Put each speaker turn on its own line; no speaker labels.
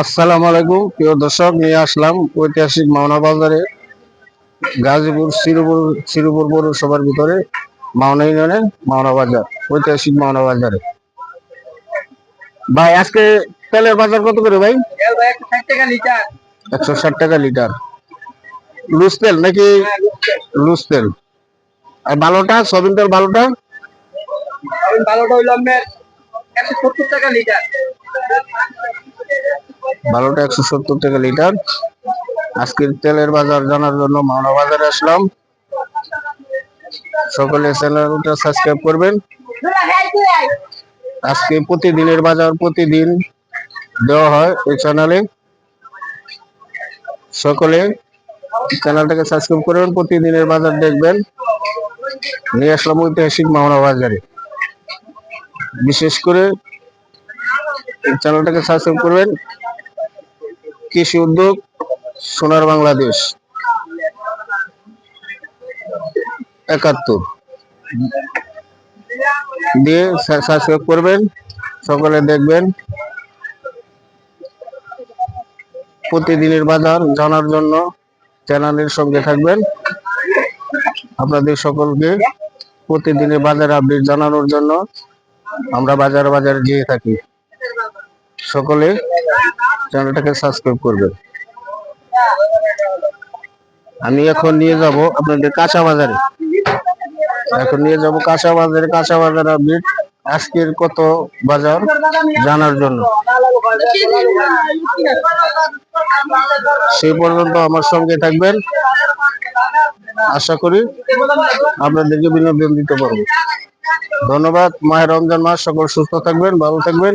আসসালামু আলাইকুম প্রিয় দর্শক নিয়ে আসলাম ঐতিহাসিক মাওনা বাজারে গাজীপুর শ্রীপুর শ্রীপুর পৌরসভার ভিতরে মাওনা ইউনিয়নে মাওনা বাজার ঐতিহাসিক মাওনা বাজারে। ভাই আজকে তেলের বাজার কত করে ভাই?
একশো ষাট টাকা লিটার।
লুজ তেল নাকি? লুজ তেল। আর ভালোটা সবিন তেল ভালোটা
আমি ভালোটা একশো সত্তর টাকা লিটার।
ভালোটা একশো সত্তর টাকা লিটার। আজকের তেলের বাজার জানার জন্য মাওনা বাজারে আসলাম। সকলে চ্যানেলটা সাবস্ক্রাইব করবেন। আজকে প্রতিদিনের বাজার প্রতিদিন দেওয়া হয় এই চ্যানেলে সকলে চ্যানেলটাকে সাবস্ক্রাইব করবেন, প্রতিদিনের বাজার দেখবেন। নিয়ে আসলাম ঐতিহাসিক মাওনা বাজারে বিশেষ করে চ্যানেলটাকে সাবস্ক্রাইব করবেন। কৃষি উদ্যোগ, সোনার বাংলাদেশ। একাত্তর। দিয়ে সাবস্ক্রাইব করবেন। সকলে দেখবেন। প্রতিদিনের বাজার জানার জন্য চ্যানেলের সঙ্গে থাকবেন। আপনাদের সকলকে প্রতিদিনের বাজার আপডেট জানানোর জন্য আমরা বাজার বাজারে গিয়ে থাকি। সকলে চ্যানেলটাকে সাবস্ক্রাইব করবেন আমি এখন নিয়ে যাব আপনাদের কাঁচা বাজারে। এখন নিয়ে যাব কাঁচা বাজারে। কাঁচা বাজার আপডেট আজকের কত বাজার জানার জন্য। সেই পর্যন্ত আমার সঙ্গে থাকবেন। আশা করি আপনাদেরকে বিনোদন দিতে পারব। ধন্যবাদ। মাহের রমজান মাস। সকল সুস্থ থাকবেন, ভালো থাকবেন।